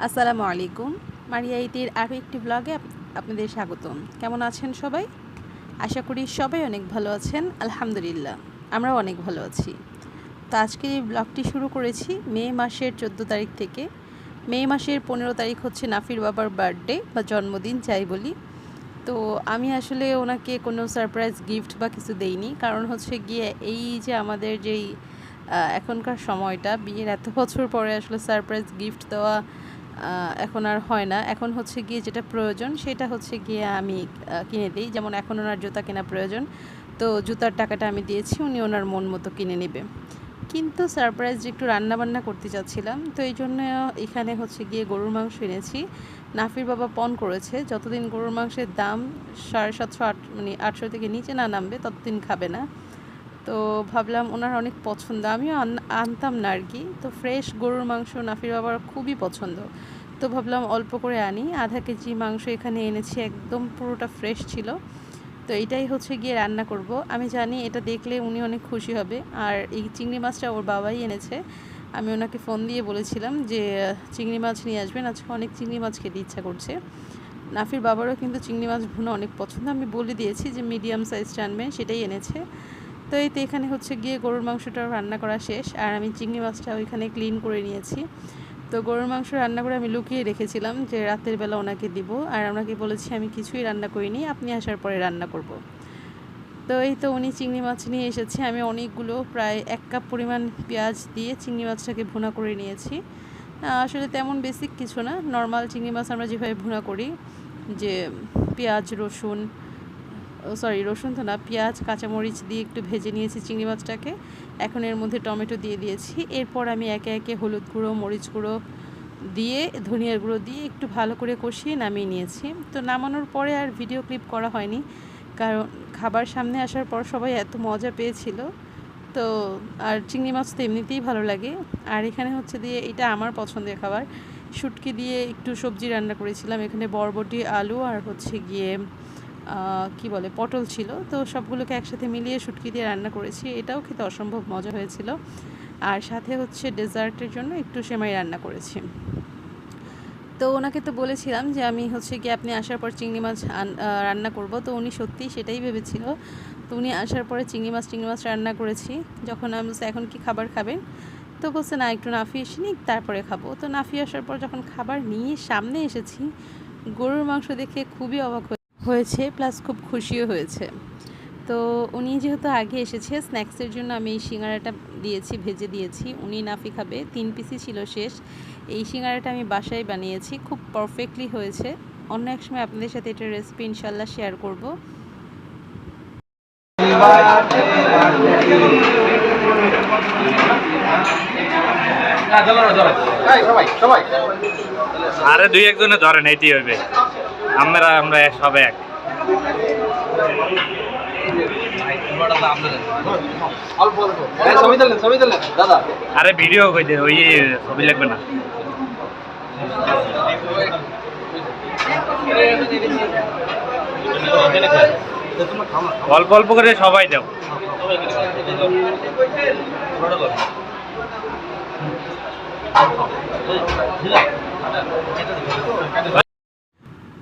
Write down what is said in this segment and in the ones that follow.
আসসালামু আলাইকুম। মারিয়া ইতির আরও একটি ব্লগে আপ- আপনাদের স্বাগতম। কেমন আছেন সবাই? আশা করি সবাই অনেক ভালো আছেন। আলহামদুলিল্লাহ, আমরাও অনেক ভালো আছি। তো আজকের এই ব্লগটি শুরু করেছি মে মাসের চোদ্দ তারিখ থেকে। মে মাসের পনেরো তারিখ হচ্ছে নাফির বাবার বার্থডে বা জন্মদিন চাই বলি। তো আমি আসলে ওনাকে কোনো সারপ্রাইজ, গিফট বা কিছু দেইনি। কারণ হচ্ছে গিয়ে এই যে আমাদের যেই এখনকার সময়টা, বিয়ের এত বছর পরে আসলে সারপ্রাইজ, গিফট দেওয়া এখন আর হয় না। এখন হচ্ছে গিয়ে যেটা প্রয়োজন, সেটা হচ্ছে গিয়ে আমি কিনে দিই। যেমন এখন ওনার জুতা কেনা প্রয়োজন, তো জুতার টাকাটা আমি দিয়েছি, উনি ওনার মন মতো কিনে নেবে। কিন্তু সারপ্রাইজ যে একটু রান্না বান্না করতে চাচ্ছিলাম, তো এই জন্য এখানে হচ্ছে গিয়ে গরুর মাংস এনেছি। নাফির বাবা পণ করেছে, যতদিন গরুর মাংসের দাম সাড়ে সাতশো আট মানে আটশো থেকে নিচে না নামবে, ততদিন খাবে না। তো ভাবলাম ওনার অনেক পছন্দ। আমিও আন- আনতাম না আর কি তো ফ্রেশ গরুর মাংস নাফির বাবার খুবই পছন্দ। তো ভাবলাম অল্প করে আনি। আধা কেজি মাংস এখানে এনেছি, একদম পুরোটা ফ্রেশ ছিল। তো এটাই হচ্ছে গিয়ে রান্না করব। আমি জানি এটা দেখলে উনি অনেক খুশি হবে। আর এই চিংড়ি মাছটা ওর বাবাই এনেছে। আমি ওনাকে ফোন দিয়ে বলেছিলাম যে, চিংড়ি মাছ নিয়ে আসবেন। আজকে অনেক চিংড়ি মাছ খেতে ইচ্ছা করছে। নাফির বাবারও কিন্তু চিংড়ি মাছ ভুনা অনেক পছন্দ। আমি বলে দিয়েছি যে, মিডিয়াম সাইজটা আনবেন। সেটাই এনেছে। তো এই তো এখানে হচ্ছে গিয়ে গরুর মাংসটা রান্না করা শেষ, আর আমি চিংড়ি মাছটা ওইখানে ক্লিন করে নিয়েছি। তো গরুর মাংস রান্না করে আমি লুকিয়ে রেখেছিলাম যে রাতের বেলা ওনাকে দিব, আর ওনাকে বলেছি আমি কিছুই রান্না করিনি, আপনি আসার পরে রান্না করব। তো এই তো উনি চিংড়ি মাছ নিয়ে এসেছে, আমি অনেকগুলো প্রায় এক কাপ পরিমাণ পেঁয়াজ দিয়ে চিংড়ি মাছটাকে ভুনা করে নিয়েছি। আসলে তেমন বেসিক কিছু না নর্মাল চিংড়ি মাছ আমরা যেভাবে ভুনা করি, যে পেঁয়াজ, রসুন সরি রসুন তো না পেঁয়াজ, কাঁচামরিচ দিয়ে একটু ভেজে নিয়েছি চিংড়ি মাছটাকে। এখন এর মধ্যে টমেটো দিয়ে দিয়েছি। এরপর আমি একে একে হলুদ গুঁড়ো, মরিচ গুঁড়ো দিয়ে, ধনিয়ার গুঁড়ো দিয়ে একটু ভালো করে কষিয়ে নামিয়ে নিয়েছি। তো নামানোর পরে আর ভিডিও ক্লিপ করা হয়নি। কারণ খাবার সামনে আসার পর সবাই এত মজা পেয়েছিল। তো আর চিংড়ি মাছ তো এমনিতেই ভালো লাগে। আর এখানে হচ্ছে দিয়ে এটা আমার পছন্দের খাবার। শুটকি দিয়ে একটু সবজি রান্না করেছিলাম। এখানে বরবটি, আলু আর হচ্ছে গিয়ে কি বলে পটল ছিল। তো সবগুলোকে একসাথে মিলিয়ে শুটকি দিয়ে রান্না করেছি। এটাও খেতে অসম্ভব মজা হয়েছিল। আর সাথে হচ্ছে ডেজার্টের জন্য একটু সেমাই রান্না করেছি। তো ওনাকে তো বলেছিলাম যে আমি হচ্ছে কি আপনি আসার পর চিংড়ি মাছ রান্না করব। তো উনি সত্যিই সেটাই ভেবেছিল। তো উনি আসার পরে চিংড়ি মাছ চিংড়ি মাছ রান্না করেছি। যখন আমি বলছি, এখন কি খাবার খাবেন? তো বলছে না একটু নাফি এসে তারপরে খাব। তো নাফি আসার পর যখন খাবার নিয়ে সামনে এসেছি গরুর মাংস দেখে খুবই অবাক হয়েছে প্লাস খুব খুশিও হয়েছে। তো উনি যেহেতু আগে এসেছে স্ন্যাক্সের জন্য আমি এই সিঙ্গারাটা দিয়েছি, ভেজে দিয়েছি। উনি নাফি খাবে, তিন পিসই ছিল শেষ। এই সিঙ্গারাটা আমি বাসায় বানিয়েছি, খুব পারফেক্টলি হয়েছে। অন্য এক সময় আপনাদের সাথে এটার রেসিপি ইনশাল্লাহ শেয়ার করব। আরে দুই একজনে ধরেন এইটি হইবে আমরা আমরা সব এক। আরে ভিডিও কই দে ওই ছবি লাগবে না। অল্প অল্প করে সবাই দাও।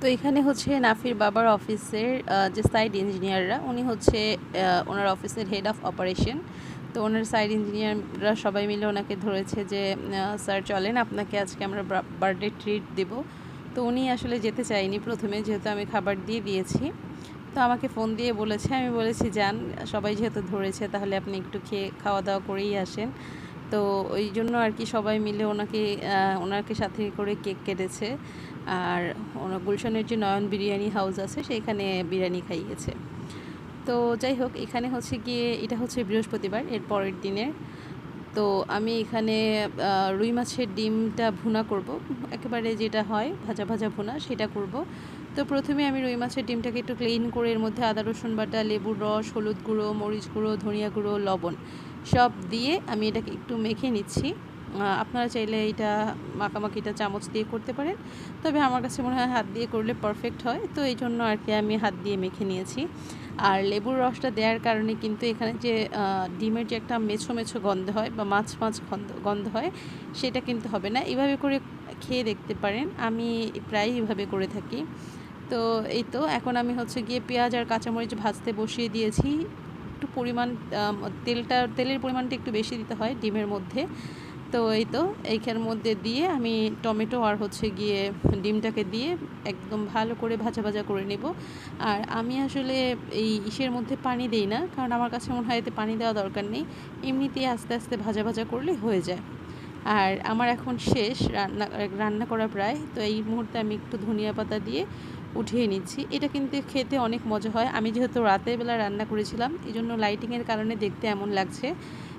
তো এখানে হচ্ছে নাফির বাবার অফিসের যে সাইড ইঞ্জিনিয়াররা উনি হচ্ছে ওনার অফিসের হেড অফ অপারেশন তো ওনার সাইড ইঞ্জিনিয়াররা সবাই মিলে ওনাকে ধরেছে যে স্যার চলেন, আপনাকে আজকে আমরা বার্থডে ট্রিট দেব। তো উনি আসলে যেতে চাইনি প্রথমে, যেহেতু আমি খাবার দিয়ে দিয়েছি। তো আমাকে ফোন দিয়ে বলেছে, আমি বলেছি, যান, সবাই যেহেতু ধরেছে, তাহলে আপনি একটু খেয়ে খাওয়া দাওয়া করেই আসেন। তো ওই জন্য আর কি সবাই মিলে ওনাকে ওনাকে সাথে করে কেক কেটেছে। আর ওনার গুলশানের যে নয়ন বিরিয়ানি হাউস আছে, সেখানে বিরিয়ানি খাইয়েছে। তো যাই হোক, এখানে হচ্ছে গিয়ে, এটা হচ্ছে বৃহস্পতিবার, এর পরের দিনের তো আমি এখানে রুই মাছের ডিমটা ভুনা করব। একেবারে যেটা হয়, ভাজা ভাজা ভুনা, সেটা করব। তো প্রথমে আমি রুই মাছের ডিমটাকে একটু ক্লিন করে, এর মধ্যে আদা রসুন বাটা, লেবুর রস, হলুদ গুঁড়ো, মরিচ গুঁড়ো, ধনিয়া গুঁড়ো, লবণ সব দিয়ে আমি এটাকে একটু মেখে নিচ্ছি। আপনারা চাইলে এটা মাখামাখিটা চামচ দিয়ে করতে পারেন। তবে আমার কাছে মনে হয় হাত দিয়ে করলে পারফেক্ট হয়। তো এই জন্য আর কি আমি হাত দিয়ে মেখে নিয়েছি। আর লেবুর রসটা দেওয়ার কারণে কিন্তু এখানে যে ডিমের যে একটা মেছো মেছো গন্ধ হয় বা মাছ মাছ গন্ধ গন্ধ হয়, সেটা কিন্তু হবে না। এভাবে করে খেয়ে দেখতে পারেন। আমি প্রায়ই এভাবে করে থাকি। তো এই তো, এখন আমি হচ্ছে গিয়ে পেঁয়াজ আর কাঁচামরিচ ভাজতে বসিয়ে দিয়েছি। একটু পরিমাণ তেলটা, তেলের পরিমাণটা একটু বেশি দিতে হয় ডিমের মধ্যে। তো এই তো, এইখানের মধ্যে দিয়ে আমি টমেটো আর হচ্ছে গিয়ে ডিমটাকে দিয়ে একদম ভালো করে ভাজা ভাজা করে নেব। আর আমি আসলে এই ইসের মধ্যে পানি দেই না, কারণ আমার কাছে মনে হয় এতে পানি দেওয়া দরকার নেই। এমনিতেই আস্তে আস্তে ভাজা ভাজা করলে হয়ে যায়। আর আমার এখন শেষ রান্না রান্না করা প্রায়। তো এই মুহূর্তে আমি একটু ধনিয়া পাতা দিয়ে উঠিয়ে নিচ্ছি। এটা কিন্তু খেতে অনেক মজা হয়। আমি যেহেতু রাতের বেলা রান্না করেছিলাম এই জন্য লাইটিংয়ের কারণে দেখতে এমন লাগছে।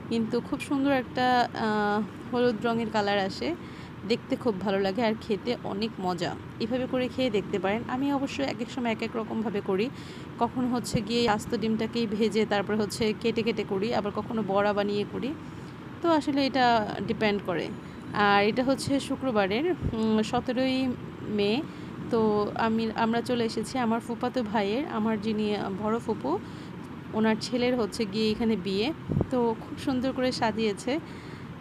কিন্তু খুব সুন্দর একটা হলুদ রঙের কালার আসে। দেখতে খুব ভালো লাগে আর খেতে অনেক মজা। এভাবে করে খেয়ে দেখতে পারেন। আমি অবশ্য এক এক সময় এক এক রকমভাবে করি। কখনো হচ্ছে গিয়ে আস্ত ডিমটাকেই ভেজে তারপর হচ্ছে কেটে কেটে করি, আবার কখনো বড়া বানিয়ে করি। তো আসলে এটা ডিপেন্ড করে। আর এটা হচ্ছে শুক্রবারের সতেরোই মে তো আমি, আমরা চলে এসেছি আমার ফুপাতো ভাইয়ের, আমার যিনি বড় ফুপু, ওনার ছেলের হচ্ছে গিয়ে এখানে বিয়ে। তো খুব সুন্দর করে সাজিয়েছে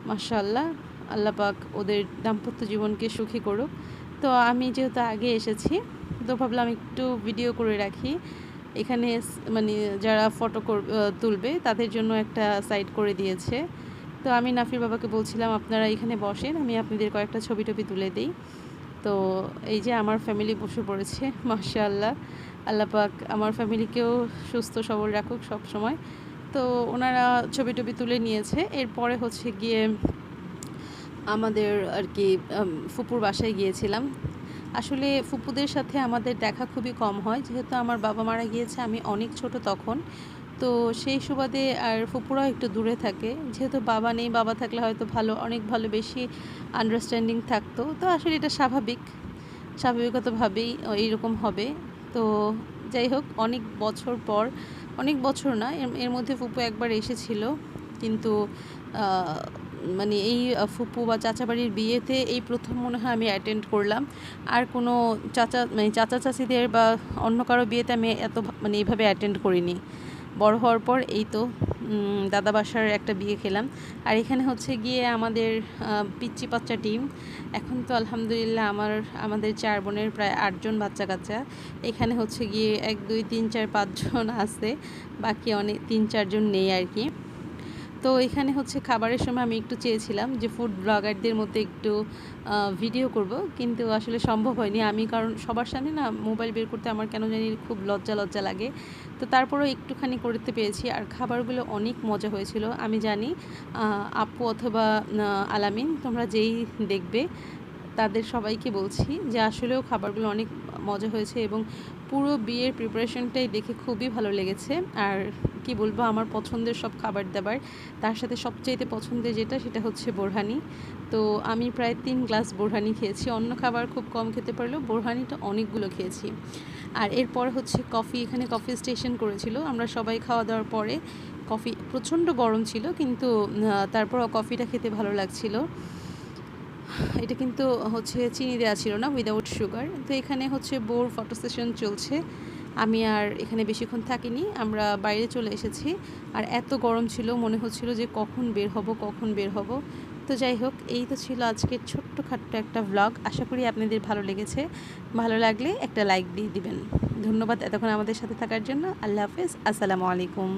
মাশাল্লাহ আল্লাহ পাক ওদের দাম্পত্য জীবনকে সুখী করুক। তো আমি যেহেতু আগে এসেছি, তো ভাবলাম একটু ভিডিও করে রাখি। এখানে মানে যারা ফটো তুলবে, তাদের জন্য একটা সাইড করে দিয়েছে। তো আমি নাফির বাবাকে বলছিলাম, আপনারা এখানে বসেন, আমি আপনাদের কয়েকটা ছবি টবি তুলে দিই। তো এই যে আমার ফ্যামিলি বসে পড়েছে, মাশাআল্লাহ। আল্লাহ পাক আমার ফ্যামিলিকেও সুস্থ, সবল রাখুক সব সময়। তো ওনারা ছবি টবি তুলে নিয়েছে। এরপরে হচ্ছে গিয়ে আমাদের আর কি ফুপুর বাসায় গিয়েছিলাম। আসলে ফুপুদের সাথে আমাদের দেখা খুবই কম হয়। যেহেতু আমার বাবা মারা গিয়েছে, আমি অনেক ছোট তখন। তো সেই সুবাদে আর ফুপুরাও একটু দূরে থাকে। যেহেতু বাবা নেই, বাবা থাকলে হয়তো ভালো, অনেক ভালো বেশি আন্ডারস্ট্যান্ডিং থাকতো। তো আসলে এটা স্বাভাবিক। স্বাভাবিকতভাবেই এইরকম হবে। তো যাই হোক, অনেক বছর পর, অনেক বছর না, এর মধ্যে ফুপু একবার এসেছিল। কিন্তু মানে এই ফুপু বা চাচা বাড়ির বিয়েতে এই প্রথম মনে হয় আমি অ্যাটেন্ড করলাম। আর কোনো চাচা মানে চাচা চাচিদের বা অন্য কারও বিয়েতে আমি এত মানে এইভাবে অ্যাটেন্ড করিনি। বড় হওয়ার পর এই তো দাদা বাসার একটা বিয়ে খেলাম। আর এখানে হচ্ছে গিয়ে আমাদের পিচ্চি বাচ্চা টিম। এখন তো আলহামদুলিল্লাহ আমার, আমাদের চার বোনের প্রায় আটজন বাচ্চা কাচ্চা। এখানে হচ্ছে গিয়ে এক, দুই, তিন, চার পাঁচজন আছে। বাকি অনেক তিন চারজন নেই আর কি। তো এখানে হচ্ছে খাবারের সময় আমি একটু চেয়েছিলাম যে ফুড ব্লগারদের মধ্যে একটু ভিডিও করব। কিন্তু আসলে সম্ভব হয়নি। আমি কারণ সবার সামনে না মোবাইল বের করতে আমার কেন জানি খুব লজ্জা লজ্জা লাগে। তো তারপরেও একটুখানি করতে পেরেছি। আর খাবারগুলো অনেক মজা হয়েছিল। আমি জানি আপু অথবা আলামিন, তোমরা যেই দেখবে, তাদের সবাইকে বলছি যে আসলেও খাবারগুলো অনেক মজা হয়েছে এবং পুরো বিয়ের প্রিপারেশনটাই দেখে খুবই ভালো লেগেছে। আর কি বলব, আমার পছন্দের সব খাবার দাবার। তার সাথে সবচাইতে পছন্দের যেটা, সেটা হচ্ছে বোরহানি। তো আমি প্রায় তিন গ্লাস বোরহানি খেয়েছি। অন্য খাবার খুব কম খেতে পারলেও বোরহানিটা অনেকগুলো খেয়েছি। আর এরপর হচ্ছে কফি। এখানে কফি স্টেশন করেছিল। আমরা সবাই খাওয়া দাওয়ার পরে কফি প্রচণ্ড গরম ছিল, কিন্তু তারপর কফিটা খেতে ভালো লাগছিল। এটা কিন্তু হচ্ছে চিনি দেওয়া ছিল না উইদাউট সুগার তো এখানে হচ্ছে বোর ফটো সেশন চলছে। আমি আর এখানে বেশিক্ষণ থাকিনি, আমরা বাইরে চলে এসেছি। আর এত গরম ছিল, মনে হচ্ছিল যে কখন বের হব, কখন বের হব। তো যাই হোক, এই তো ছিল আজকের ছোট্ট খাট্ট একটা ভ্লগ আশা করি আপনাদের ভালো লেগেছে। ভালো লাগলে একটা লাইক দিয়ে দিবেন। ধন্যবাদ এতক্ষণ আমাদের সাথে থাকার জন্য। আল্লাহ হাফেজ। আসসালামু আলাইকুম।